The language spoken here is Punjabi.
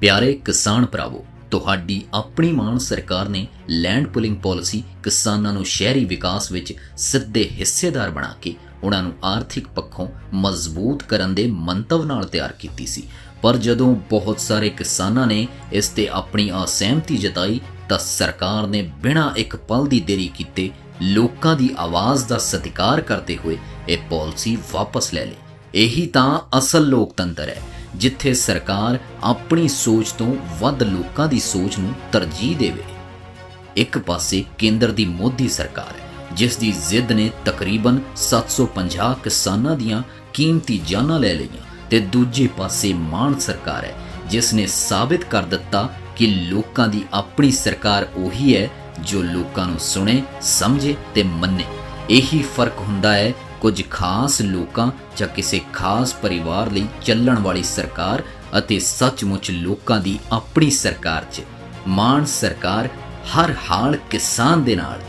ਪਿਆਰੇ ਕਿਸਾਨ ਭਰਾਵੋ, ਤੁਹਾਡੀ ਆਪਣੀ ਮਾਨ ਸਰਕਾਰ ਨੇ ਲੈਂਡ ਪੁਲਿੰਗ ਪਾਲਿਸੀ ਕਿਸਾਨਾਂ ਨੂੰ ਸ਼ਹਿਰੀ ਵਿਕਾਸ ਵਿੱਚ ਸਿੱਧੇ ਹਿੱਸੇਦਾਰ ਬਣਾ ਕੇ ਉਹਨਾਂ ਨੂੰ ਆਰਥਿਕ ਪੱਖੋਂ ਮਜ਼ਬੂਤ ਕਰਨ ਦੇ ਮੰਤਵ ਨਾਲ ਤਿਆਰ ਕੀਤੀ ਸੀ। ਪਰ ਜਦੋਂ ਬਹੁਤ ਸਾਰੇ ਕਿਸਾਨਾਂ ਨੇ ਇਸ ਤੇ ਆਪਣੀ ਅਸਹਿਮਤੀ ਜਤਾਈ, ਤਾਂ ਸਰਕਾਰ ਨੇ ਬਿਨਾਂ ਇੱਕ ਪਲ ਦੀ ਦੇਰੀ ਕੀਤੇ ਲੋਕਾਂ ਦੀ ਆਵਾਜ਼ ਦਾ ਸਤਿਕਾਰ ਕਰਦੇ ਹੋਏ ਇਹ ਪਾਲਿਸੀ ਵਾਪਸ ਲੈ ਲਈ। ਇਹੀ ਤਾਂ ਅਸਲ ਲੋਕਤੰਤਰ ਹੈ। ਜਿੱਥੇ ਸਰਕਾਰ ਆਪਣੀ ਸੋਚ ਤੋਂ ਵੱਧ ਲੋਕਾਂ ਦੀ ਸੋਚ ਨੂੰ ਤਰਜੀਹ ਦੇਵੇ। ਇੱਕ ਪਾਸੇ ਕੇਂਦਰ ਦੀ ਮੋਦੀ ਸਰਕਾਰ ਹੈ ਜਿਸ ਦੀ ਜ਼ਿੱਦ ਨੇ ਤਕਰੀਬਨ 750 ਕਿਸਾਨਾਂ ਦੀਆਂ ਕੀਮਤੀ ਜਾਨਾਂ ਲੈ ਲਈਆਂ ਤੇ ਦੂਜੇ ਪਾਸੇ ਮਾਨ ਸਰਕਾਰ ਹੈ, ਜਿਸ ਨੇ ਸਾਬਿਤ ਕਰ ਦਿੱਤਾ ਕਿ ਲੋਕਾਂ ਦੀ ਆਪਣੀ ਸਰਕਾਰ ਉਹੀ ਹੈ ਜੋ ਲੋਕਾਂ ਨੂੰ ਸੁਣੇ, ਸਮਝੇ ਤੇ ਮੰਨੇ। ਇਹੀ ਫ਼ਰਕ ਹੁੰਦਾ ਹੈ ਕੁਝ ਖਾਸ ਲੋਕਾਂ ਜਾਂ ਕਿਸੇ ਖਾਸ ਪਰਿਵਾਰ ਲਈ ਚੱਲਣ ਵਾਲੀ ਸਰਕਾਰ ਅਤੇ ਸੱਚਮੁੱਚ ਲੋਕਾਂ ਦੀ ਆਪਣੀ ਸਰਕਾਰ 'ਚ। ਮਾਨ ਸਰਕਾਰ ਹਰ ਹਾਲ ਕਿਸਾਨ ਦੇ ਨਾਲ।